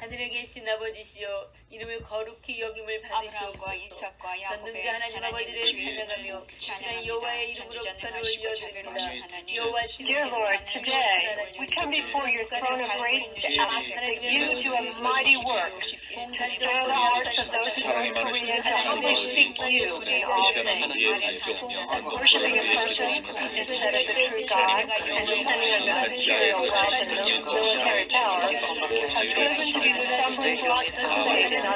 하늘에 계신 아버지시여 이름을 거룩히 여김을 받으시옵소서 이삭과 전능자 하나님 아버지를 찬양하며 시간 여호와의 이름으로 찬양합니다. 북한을 전지전능하시고 자비로우신 올려드립니다 하나님 여호와 Dear Lord, today we come before your throne of grace to ask that you do a mighty work. Fill the hearts of those who are in Korea to humbly seek you in all 이 시간 things. 하나님의 인정하며 Worshiping a person instead of the true God and depending on the material wealth and military power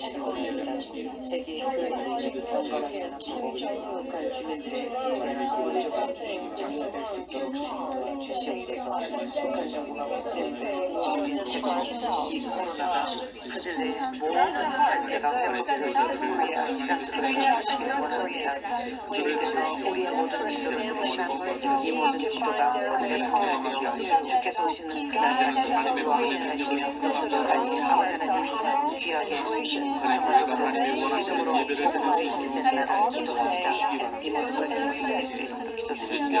세계 통일을 경건하게 하는 법, 북한 주민들의 자유를 이것저것 주시기 장려될 수 있도록 주시고 주 북한 정부가 국제무대 모든 태권이 이 코로나가 그들의 모든 관계가 회복되어지는 시간 속에 주시기를 원합니다. 주님께서 우리의 모든 기도를 들으시고 이 모든 기도가 하늘에 성공되어 주께서 오시는 그날까지 우리와 함께 하시며 북한이 아버지 하나님 귀하게 하나님을 믿음으로 복된 나라를 기도합니다. 이 모든 것을 예수 이름으로 기도드립니다.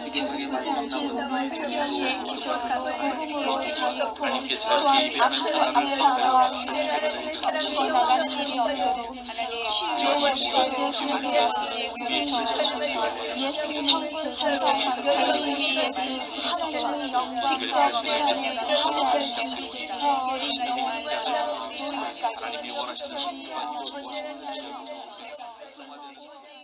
특이상의 마지막 남은 종이로 하나님께 자유케 나라를 택하여 하나님이 원하시는 이루어주옵소서